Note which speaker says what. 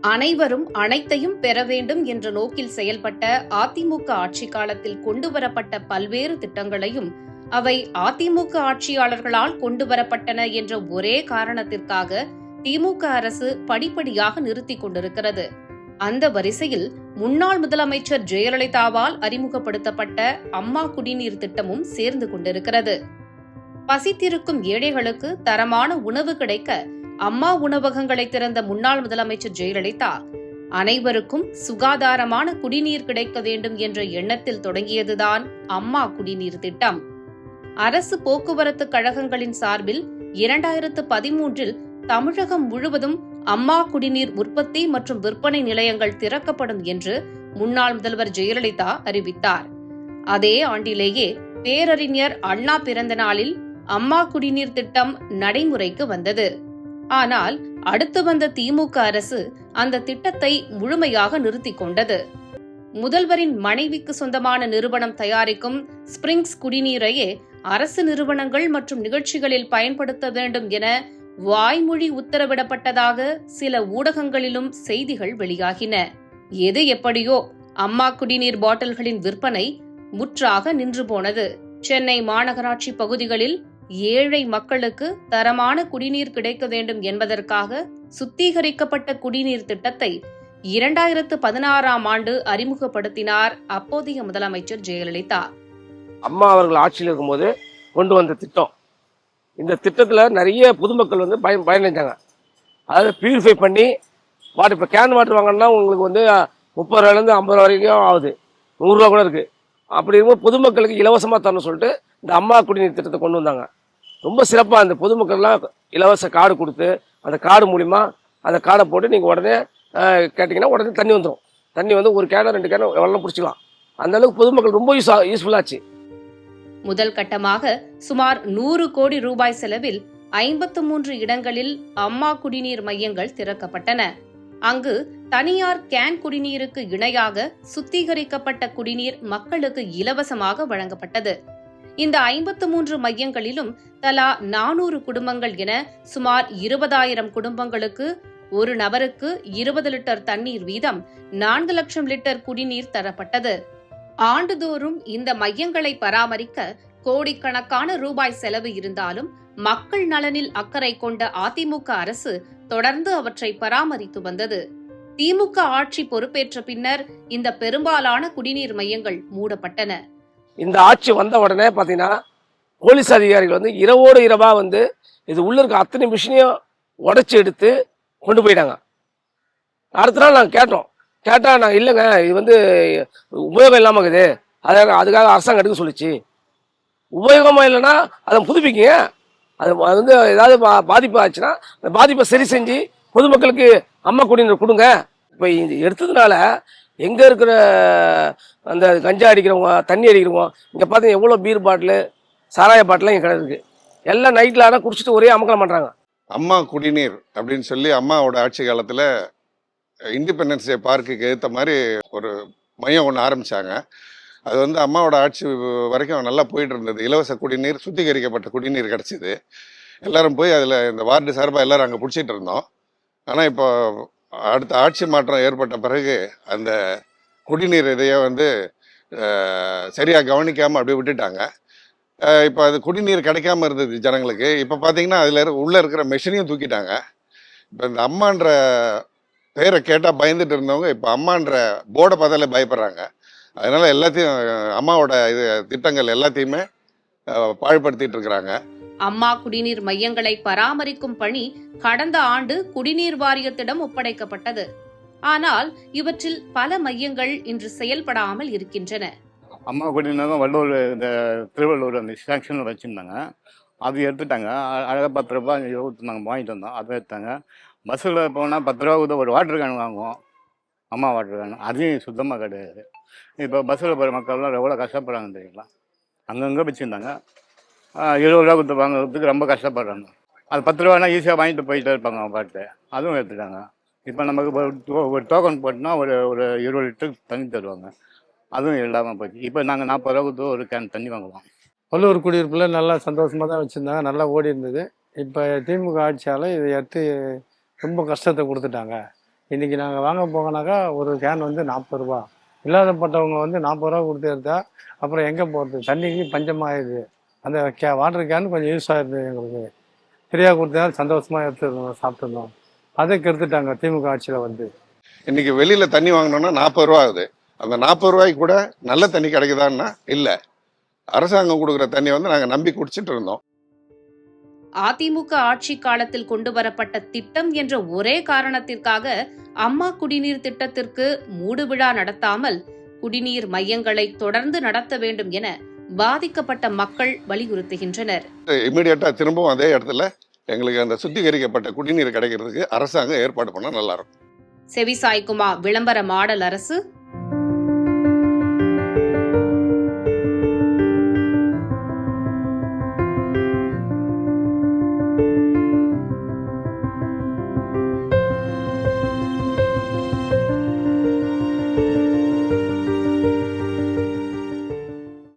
Speaker 1: அனைவரும் அனைத்தையும் பெற வேண்டும் என்ற நோக்கில் செயல்பட்ட அதிமுக ஆட்சி காலத்தில் கொண்டுவரப்பட்ட பல்வேறு திட்டங்களையும் அவை அதிமுக ஆட்சியாளர்களால் கொண்டுவரப்பட்டன என்ற ஒரே காரணத்திற்காக திமுக அரசு படிப்படியாக நிறுத்திக் கொண்டிருக்கிறது. அந்த வரிசையில் முன்னாள் முதலமைச்சர் ஜெயலலிதாவால் அறிமுகப்படுத்தப்பட்ட அம்மா குடிநீர் திட்டமும் சேர்ந்து கொண்டிருக்கிறது. பசித்திருக்கும் ஏழைகளுக்கு தரமான உணவு கிடைக்க அம்மா உணவகங்களை திறந்த முன்னாள் முதலமைச்சர் ஜெயலலிதா அனைவருக்கும் சுகாதாரமான குடிநீர் கிடைக்க வேண்டும் என்ற எண்ணத்தில் தொடங்கியதுதான் அம்மா குடிநீர் திட்டம். அரசு போக்குவரத்து கழகங்களின் சார்பில் இரண்டாயிரத்து பதிமூன்றில் தமிழகம் முழுவதும் அம்மா குடிநீர் உற்பத்தி மற்றும் விற்பனை நிலையங்கள் திறக்கப்படும் என்று முன்னாள் முதல்வர் ஜெயலலிதா அறிவித்தார். அதே ஆண்டிலேயே பேரறிஞர் அண்ணா பிறந்த நாளில் அம்மா குடிநீர் திட்டம் நடைமுறைக்கு வந்தது. ஆனால் அடுத்து வந்த திமுக அரசு அந்த திட்டத்தை முழுமையாக நிறுத்தி கொண்டது. முதல்வரின் மனைவிக்கு சொந்தமான நிறுவனம் தயாரிக்கும் ஸ்பிரிங்ஸ் குடிநீரையே அரசு நிறுவனங்கள் மற்றும் நிகழ்ச்சிகளில் பயன்படுத்த வேண்டும் என வாய்மொழி உத்தரவிடப்பட்டதாக சில ஊடகங்களிலும் செய்திகள் வெளியாகின. எது எப்படியோ அம்மா குடிநீர் பாட்டில்களின் விற்பனை முற்றாக நின்று போனது. சென்னை மாநகராட்சி பகுதிகளில் ஏழை மக்களுக்கு தரமான குடிநீர் கிடைக்க வேண்டும் என்பதற்காக சுத்திகரிக்கப்பட்ட குடிநீர் திட்டத்தை இரண்டாயிரத்து பதினாறாம் ஆண்டு அறிமுகப்படுத்தினார் அப்போதைய முதலமைச்சர் ஜெயலலிதா.
Speaker 2: அம்மா அவர்கள் ஆட்சியில் இருக்கும்போது கொண்டு வந்த திட்டம். இந்த திட்டத்தில் நிறைய பொதுமக்கள் வந்து பயன் பயனடைஞ்சாங்க. அதாவது பியூரிஃபை பண்ணி வாட்டர் இப்போ கேன் வாட்டர் வாங்கினா உங்களுக்கு வந்து முப்பது ரூபாயிலேருந்து ஐம்பது ரூபா வரைக்கும் ஆகுது. நூறுரூவா கூட இருக்குது அப்படி இருக்கும்போது பொதுமக்களுக்கு இலவசமாக தரணும்னு சொல்லிட்டு இந்த அம்மா குடிநீர் திட்டத்தை கொண்டு வந்தாங்க. ரொம்ப சிறப்பாக அந்த பொதுமக்கள்லாம் இலவச கார்டு கொடுத்து அந்த கார்டு மூலிமா அந்த கார்டை போட்டு நீங்கள் உடனே கேட்டிங்கன்னா உடனே தண்ணி வந்துடும் தண்ணி வந்து ஒரு கேனோ ரெண்டு கேனோ எவ்வளோ பிடிச்சிக்கலாம். அந்த அளவுக்கு பொதுமக்கள் ரொம்ப யூஸ் யூஸ்ஃபுல்லாச்சு
Speaker 1: முதல் கட்டமாக சுமார் நூறு கோடி ரூபாய் செலவில் ஐம்பத்து மூன்று இடங்களில் அம்மா குடிநீர் மையங்கள் திறக்கப்பட்டன. அங்கு தனியார் கேன் குடிநீருக்கு இணையாக சுத்திகரிக்கப்பட்ட குடிநீர் மக்களுக்கு இலவசமாக வழங்கப்பட்டது. இந்த ஐம்பத்து மூன்று மையங்களிலும் தலா நானூறு குடும்பங்கள் என சுமார் இருபதாயிரம் குடும்பங்களுக்கு ஒரு நபருக்கு இருபது லிட்டர் தண்ணீர் வீதம் நான்கு லட்சம் லிட்டர் குடிநீர் தரப்பட்டது. ஆண்டுதோறும் இந்த மையங்களை பராமரிக்க கோடிக்கணக்கான ரூபாய் செலவு இருந்தாலும் மக்கள் நலனில் அக்கறை கொண்ட அதிமுக அரசு தொடர்ந்து அவற்றை பராமரித்து வந்தது. திமுக ஆட்சி பொறுப்பேற்ற பின்னர் இந்த பெரும்பாலான குடிநீர் மையங்கள் மூடப்பட்டன.
Speaker 2: இந்த ஆட்சி வந்த உடனே பார்த்தீங்கன்னா போலீஸ் அதிகாரிகள் வந்து இரவோடு இரவாக வந்து இது உள்ள இருக்க அத்தனை மிஷினையும் உடச்சி எடுத்து கொண்டு போயிட்டாங்க. அடுத்த நாள் நாங்கள் கேட்டோம். கேட்டால் நாங்கள் இல்லைங்க இது வந்து உபயோகம் இல்லாமல் இருக்குது. அதாக அதுக்காக அரசாங்கம் எடுக்க சொல்லிச்சு. உபயோகமாக இல்லைன்னா அதை புதுப்பிக்குங்க. அது அது வந்து ஏதாவது பா பாதிப்பு ஆச்சுன்னா அந்த பாதிப்பை சரி செஞ்சு பொதுமக்களுக்கு அம்மா குடிநீர் கொடுங்க. இப்போ இது எடுத்ததுனால எங்கே இருக்கிற அந்த கஞ்சா அடிக்கிறவங்க தண்ணி அடிக்கிறவங்க இங்கே பார்த்தீங்கன்னா எவ்வளோ பீர் பாட்டிலு சாராய பாட்டிலாம் இங்கே கிடக்கு எல்லாம் நைட்டில் ஆனால் குடிச்சிட்டு ஒரே அமக்கலம் பண்ணுறாங்க
Speaker 3: அம்மா குடிநீர் அப்படின்னு சொல்லி அம்மாவோட ஆட்சி காலத்தில் இண்டிபெண்டன்ஸ் டே பார்க்குக்கு ஏற்ற மாதிரி ஒரு மையம் ஒன்று ஆரம்பித்தாங்க அது வந்து அம்மாவோட ஆட்சி வரைக்கும் நல்லா போயிட்டு இருந்தது. இலவச குடிநீர் சுத்திகரிக்கப்பட்ட குடிநீர் கிடச்சிது. எல்லாரும் போய் அதில் இந்த வார்டு சார்பாக எல்லாரும் அங்கே பிடிச்சிட்டு இருந்தோம். ஆனால் இப்போ அடுத்த ஆட்சி மாற்றம் ஏற்பட்ட பிறகு அந்த குடிநீர் இதையே வந்து சரியாக கவனிக்காமல் அப்படியே விட்டுட்டாங்க. இப்போ அது குடிநீர் கிடைக்காம இருந்தது ஜனங்களுக்கு. இப்போ பார்த்தீங்கன்னா அதில் உள்ளே இருக்கிற மெஷினையும் தூக்கிட்டாங்க. இப்போ இந்த அம்மான்ற பேரை கேட்டால் பயந்துட்டு இருந்தவங்க இப்போ அம்மான்ற போர்டை பார்த்தாலே பயப்படுறாங்க. அதனால் எல்லாத்தையும் அம்மாவோட இது திட்டங்கள் எல்லாத்தையுமே பாழ்படுத்திகிட்டு இருக்கிறாங்க.
Speaker 1: அம்மா குடிநீர் மையங்களை பராமரிக்கும் பணி கடந்த ஆண்டு குடிநீர் வாரியத்திடம் ஒப்படைக்கப்பட்டது. ஆனால் இவற்றில் பல மையங்கள் இன்று செயல்படாமல் இருக்கின்றன.
Speaker 4: அம்மா குடிநீர் வள்ளூர் இந்த திருவள்ளூர் அந்த சாங்ஷன் வச்சுருந்தாங்க. அது எடுத்துட்டாங்க. அழகாக பத்து ரூபா இருபத்தி நாங்கள் வாங்கிட்டு வந்தோம். அதை எடுத்தாங்க. பஸ்ஸில் போனால் பத்து ரூபா கொடுத்து ஒரு வாட்டர் கேன் வாங்குவோம். அம்மா வாட்டர் கேன் அதையும் சுத்தமாக கிடையாது. இப்போ பஸ்ஸில் போகிற மக்கள்லாம் எவ்வளோ கஷ்டப்படுறாங்க தெரியுங்களா? அங்கங்கே வச்சுருந்தாங்க. இருபது ரூபா கொடுத்து வாங்குறதுக்கு ரொம்ப கஷ்டப்படுறாங்க. அது பத்து ரூபானா ஈஸியாக வாங்கிட்டு போயிட்டே இருப்பாங்க அவங்க பாட்டு அதுவும் எடுத்துட்டாங்க. இப்போ நமக்கு ஒரு டோ- ஒரு டோக்கன் போட்டுனா ஒரு ஒரு இருபது லிட்டர் தண்ணி தருவாங்க. அதுவும் இல்லாமல் போச்சு. இப்போ நாங்கள் நாற்பது ரூபா கொடுத்து ஒரு கேன் தண்ணி வாங்குவோம்.
Speaker 5: வள்ளூர் குடியிருப்பில் நல்லா சந்தோஷமாக தான் வச்சுருந்தாங்க. நல்லா ஓடி இருந்தது. இப்போ திமுக ஆட்சியால் இதை எடுத்து ரொம்ப கஷ்டத்தை கொடுத்துட்டாங்க. இன்றைக்கி நாங்கள் வாங்க போகனாக்கா ஒரு கேன் வந்து நாற்பது ரூபா. இல்லாதப்பட்டவங்க வந்து நாற்பது ரூபா கொடுத்து எடுத்தா அப்புறம் எங்கே போகிறது தண்ணிக்கு பஞ்சமாகிடுது அந்த கே வாட்டர் கேன் கொஞ்சம் யூஸ் ஆயிடுது எங்களுக்கு. ஃப்ரீயாக கொடுத்தா சந்தோஷமாக எடுத்துருந்தோம் சாப்பிட்டுருந்தோம். அதை கெடுத்துட்டாங்க திமுக ஆட்சியில் வந்து.
Speaker 3: இன்னைக்கு வெளியில தண்ணி வாங்கினோம்னா நாற்பது ரூபா ஆகுது. அந்த நாற்பது ரூபாய்க்கு கூட நல்ல தண்ணி கிடைக்குதான்னா இல்லை. அரசாங்கம் கொடுக்குற தண்ணி வந்து நாங்கள் நம்பி குடிச்சிட்டு இருந்தோம்.
Speaker 1: அதிமுக ஆட்சி காலத்தில் கொண்டு வரப்பட்ட திட்டம் என்ற ஒரே காரணத்திற்காக அம்மா குடிநீர் திட்டத்திற்கு மூடு விழா நடத்தாமல் குடிநீர் மையங்களை தொடர்ந்து நடத்த வேண்டும் என பாதிக்கப்பட்ட மக்கள் வலியுறுத்துகின்றனர்.
Speaker 3: இமீடியட்டாக திரும்பவும் அதே இடத்துல எங்களுக்கு அந்த சுத்திகரிக்கப்பட்ட குடிநீர் கிடைக்கிறதுக்கு அரசாங்கம் ஏற்பாடு பண்ணால் நல்லா இருக்கும்.
Speaker 1: செவிசாய்க்குமா விளம்பர மாடல் அரசு?